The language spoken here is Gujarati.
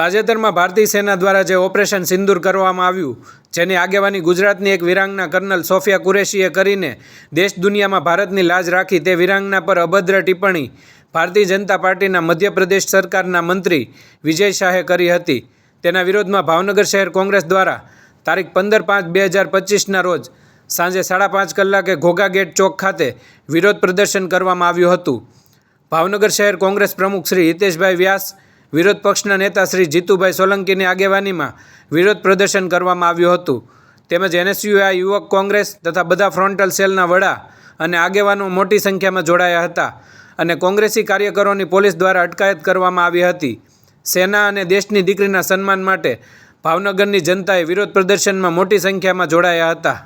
તાજેતરમાં ભારતીય સેના દ્વારા જે ઓપરેશન સિંદૂર કરવામાં આવ્યું, જેની આગેવાની ગુજરાતની એક વિરાંગના કર્નલ સોફિયા કુરેશીએ કરીને દેશ દુનિયામાં ભારતની લાજ રાખી તે વિરાંગના પર અભદ્ર ટિપ્પણી ભારતીય જનતા પાર્ટીના મધ્યપ્રદેશ સરકારના મંત્રી વિજય શાહે કરી હતી. તેના વિરોધમાં ભાવનગર શહેર કોંગ્રેસ દ્વારા તારીખ પંદર પાંચ બે હજાર પચીસના રોજ સાંજે સાડા પાંચ કલાકે ઘોઘા ગેટ ચોક ખાતે વિરોધ પ્રદર્શન કરવામાં આવ્યું હતું. ભાવનગર શહેર કોંગ્રેસ પ્રમુખ શ્રી હિતેશભાઈ વ્યાસ વિરોધ પક્ષના નેતા શ્રી જીતુભાઈ સોલંકીની આગેવાનીમાં વિરોધ પ્રદર્શન કરવામાં આવ્યું હતું. તેમજ એનએસયુઆઈ યુવક કોંગ્રેસ તથા બધા ફ્રોન્ટલ સેલના વડા અને આગેવાનો મોટી સંખ્યામાં જોડાયા હતા અને કોંગ્રેસી કાર્યકરોની પોલીસ દ્વારા અટકાયત કરવામાં આવી હતી. સેના અને દેશની દીકરીના સન્માન માટે ભાવનગરની જનતાએ વિરોધ પ્રદર્શનમાં મોટી સંખ્યામાં જોડાયા હતા.